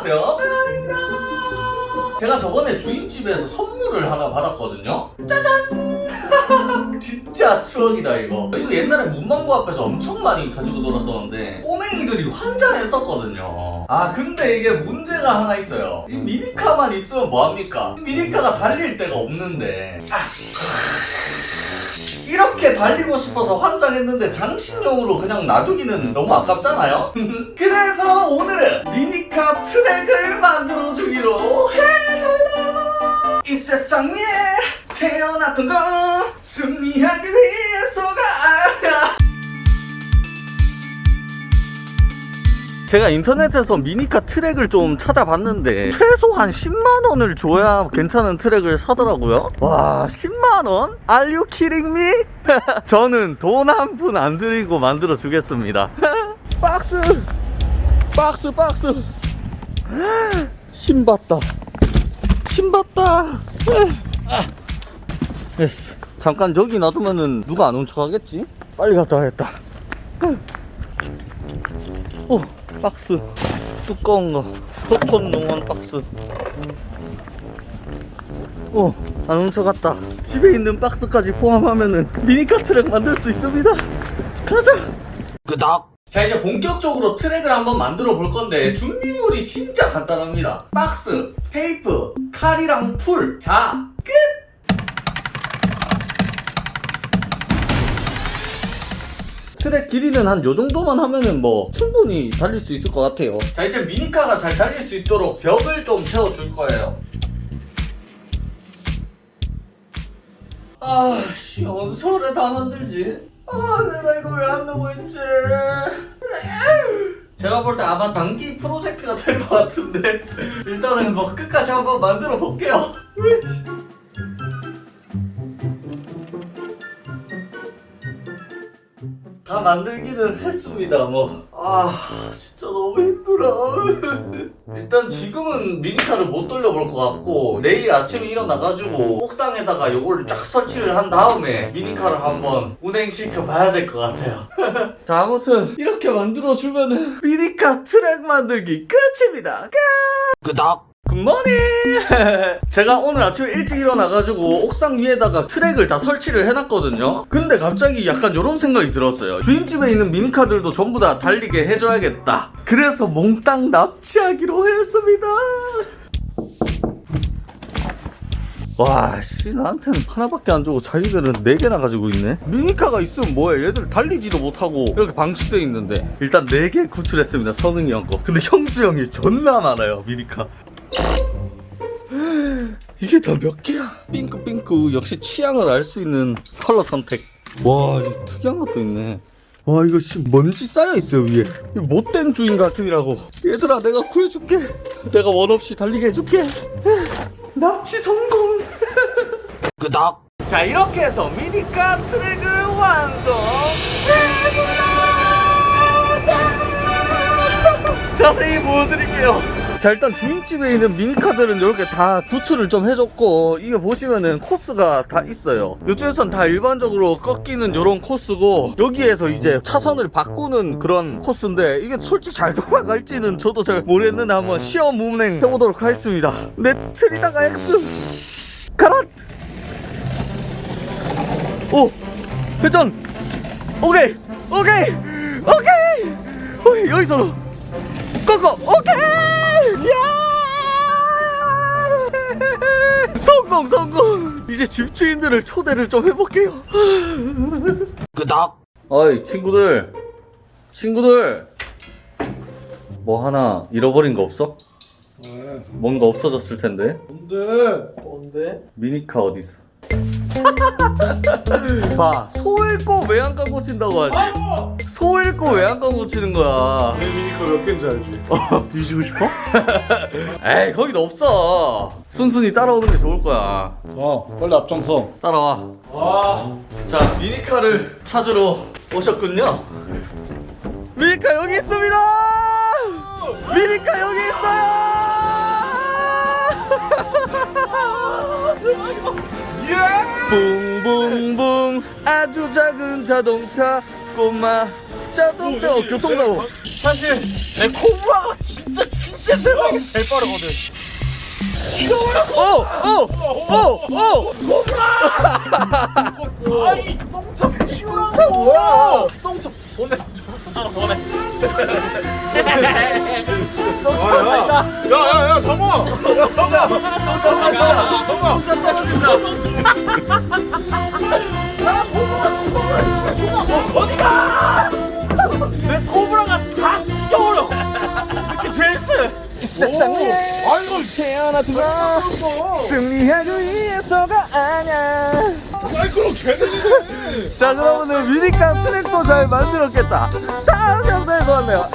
안녕하세요. 배아입니다. 제가 저번에 주인집에서 선물을 하나 받았거든요. 짜잔! 진짜 추억이다 이거. 이거 옛날에 문방구 앞에서 엄청 많이 가지고 놀았었는데 꼬맹이들이 환장했었거든요. 아 근데 이게 문제가 하나 있어요. 이 미니카만 있으면 뭐합니까? 이 미니카가 달릴 데가 없는데. 아. 이렇게 달리고 싶어서 환장했는데 장식용으로 그냥 놔두기는 너무 아깝잖아요? 그래서 오늘은 미니카 트랙을 만들어주기로 했습니다! 이 세상에 태어났던 건 승리하기 위해서가 제가 인터넷에서 미니카 트랙을 좀 찾아봤는데 최소 한 10만 원을 줘야 괜찮은 트랙을 사더라고요. 와 10만 원? Are you kidding me? 저는 돈 한 푼 안 들이고 만들어 주겠습니다. 박스! 박스 박스! 신 봤다. 신 봤다. 됐어 잠깐 여기 놔두면은 누가 안 훔쳐가겠지? 빨리 갔다 와야겠다. 오 박스 두꺼운 거 포톤 농원 박스 오, 안 훔쳐갔다. 집에 있는 박스까지 포함하면은 미니카 트랙 만들 수 있습니다. 가자. 끄덕. 자, 이제 본격적으로 트랙을 한번 만들어 볼 건데 준비물이 진짜 간단합니다. 박스, 테이프, 칼이랑 풀. 자, 끝. 트랙 길이는 한 요 정도만 하면은 뭐 충분히 달릴 수 있을 것 같아요. 자, 이제 미니카가 잘 달릴 수 있도록 벽을 좀 채워줄 거예요. 아, 씨, 언설에 다 만들지? 아, 내가 이거 왜안 넣고 있지? 제가 볼 때 아마 단기 프로젝트가 될 것 같은데 일단은 뭐 끝까지 한번 만들어 볼게요. 다 만들기는 했습니다 뭐. 아 진짜 너무 힘들어. 일단 지금은 미니카를 못 돌려볼 것 같고 내일 아침에 일어나가지고 옥상에다가 요걸 쫙 설치를 한 다음에 미니카를 한번 운행시켜 봐야 될 것 같아요. 자 아무튼 이렇게 만들어 주면은 미니카 트랙 만들기 끝입니다. 끝! 끄덕! 굿모닝! 제가 오늘 아침에 일찍 일어나가지고 옥상 위에다가 트랙을 다 설치를 해놨거든요. 근데 갑자기 약간 이런 생각이 들었어요. 주인집에 있는 미니카들도 전부 다 달리게 해줘야겠다. 그래서 몽땅 납치하기로 했습니다. 와, 씨, 나한테는 하나밖에 안 주고 자기들은 네 개나 가지고 있네. 미니카가 있으면 뭐해? 얘들 달리지도 못하고 이렇게 방치돼 있는데 일단 네 개 구출했습니다. 선웅이 형 거. 근데 형주 형이 존나 많아요, 미니카. 이게 다 몇 개야? 핑크핑크 역시 취향을 알 수 있는 컬러 선택. 와, 이 특이한 것도 있네. 와, 이거 씨 먼지 쌓여 있어요 위에. 이 못된 주인 같으니라고. 얘들아, 내가 구해줄게. 내가 원 없이 달리게 해줄게. 납치 성공. 끄덕. 자, 이렇게 해서 미니카 트랙을 완성. 자세히 보여드릴게요. 자 일단 주인집에 있는 미니카들은 이렇게 다 구출을 좀 해줬고 이게 보시면은 코스가 다 있어요. 이쪽에선 다 일반적으로 꺾이는 이런 코스고 여기에서 이제 차선을 바꾸는 그런 코스인데 이게 솔직히 잘 돌아갈지는 저도 잘 모르겠는데 한번 시험 운행 해보도록 하겠습니다. 내 트리다가 X! 가라! 오! 회전! 오케이! 오케이! 오케이! 오케이 여기서! 꺾어! 오케이 성공 성공 이제 집주인들을 초대를 좀 해볼게요 끄덕 어이 친구들 친구들 뭐 하나 잃어버린 거 없어? 왜? 뭔가 없어졌을 텐데 뭔데? 뭔데? 미니카 어딨어? 봐, 소 읽고 왜안 까고 친다고 하지? 소읽 고왜안 까고 치는 거야? 내 미니카 몇 개인지 알지? 뒤지고 싶어? 에이, 거긴 없어. 순순히 따라오는 게 좋을 거야. 어 빨리 앞장서 따라와. 와 자, 미니카를 찾으러 오셨군요. 미니카 여기 있습니다! 미니카 여기 있어요! 붕붕붕 아주 작은 자동차 꼬마 자동차 어, 교통사고. 사실 내 코브라가 진짜 진짜 진짜 세상에서 제일 빠르거든. 오오오오 아이 똥참 치우라고. 뭐야? 똥참 아이고 태어나도 승리하기 위해서가 아냐 아이고 걔들이 자 오늘 미니카 트랙도 잘 만들었겠다. 다음 영상에서 만나요